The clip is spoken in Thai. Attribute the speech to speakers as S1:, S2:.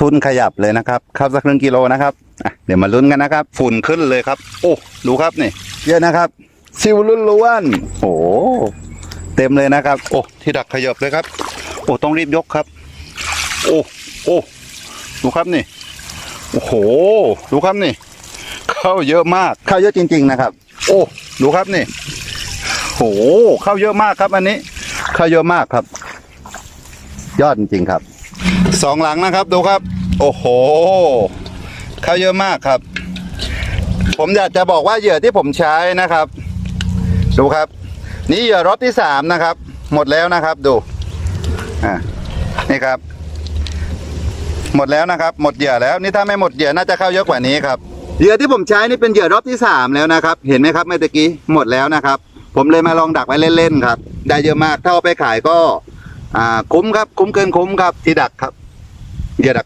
S1: ทุนขยับเลยนะครับเข้าสักครึ่งกิโลนะครับอะเดี๋ยวมาลุ้นกันนะครับ ฝุ่นขึ้นเลยครับ โอ้ดูครับนี่ เยอะนะครับ ซิวล้วนๆโอ้เต็มเลยนะครับ โอ้ที่ดักขยับเลยครับ โอ้ต้องรีบยกครับ โอ้โอ้ดูครับนี่โอ้โหดูครับนี่ เข้าเยอะมากเข้าเยอะจริง ๆนะครับ โอ้ดูครับนี่โหเข้าเยอะมากครับ อันนี้ เข้าเยอะมากครับ ยอดจริงๆครับ สองหลังนะครับดูครับ โอ้โหเข้าเยอะมากครับ ผมอยากจะบอกว่าเหยื่อที่ผมใช้นะครับ ดูครับ นี่เหยื่อรถที่สามนะครับ หมดแล้วนะครับดูอ่านี่ครับ หมดแล้วนะครับ หมดเหยื่อแล้วนี่ถ้าไม่หมดเหยื่อน่าจะเข้าเยอะกว่านี้ครับเหยื่อที่ผมใช้นี่เป็นเหยื่อรอบที่สามแล้วนะครับ เห็นไหมครับเมื่อกี้หมดแล้วนะครับ ผมเลยมาลองดักไว้เล่นๆครับ ได้เยอะมากถ้าเอาไปขายก็ อ่าคุ้มครับ คุ้มเกินคุ้มครับที่ดักครับเหยื่อดัก